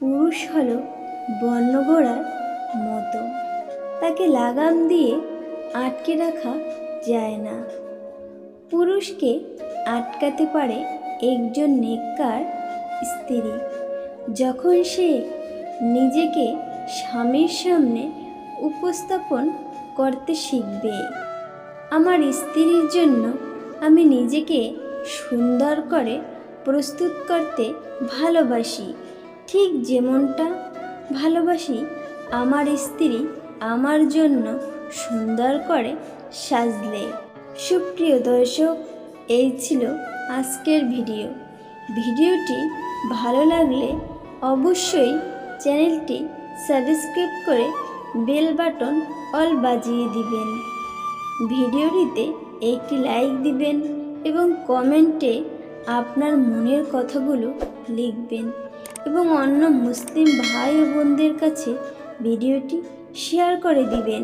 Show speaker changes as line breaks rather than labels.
পুরুষ হল বর্ণঘোড়ার মতো। তাকে লাগাম দিয়ে আটকে রাখা যায় না। পুরুষকে আটকাতে পারে একজন নেককার স্ত্রী। যখন সে নিজেকে স্বামীর সামনে উপস্থাপন করতে শিখবে, আমার স্ত্রীর জন্য আমি নিজেকে সুন্দর করে প্রস্তুত করতে ভালোবাসি ঠিক যেমনটা ভালোবাসি, আমার স্ত্রী আমার জন্য সুন্দর করে সাজলে। সুপ্রিয় দর্শক, এই ছিল আজকের ভিডিও। ভিডিওটি ভালো লাগলে অবশ্যই চ্যানেলটি সাবস্ক্রাইব করে বেল বাটন অল বাজিয়ে দিবেন। ভিডিওটিতে একটি লাইক দিবেন এবং কমেন্টে আপনার মনের কথাগুলো লিখবেন। এবং অন্য মুসলিম ভাই ও বোনদের কাছে ভিডিওটি শেয়ার করে দিবেন।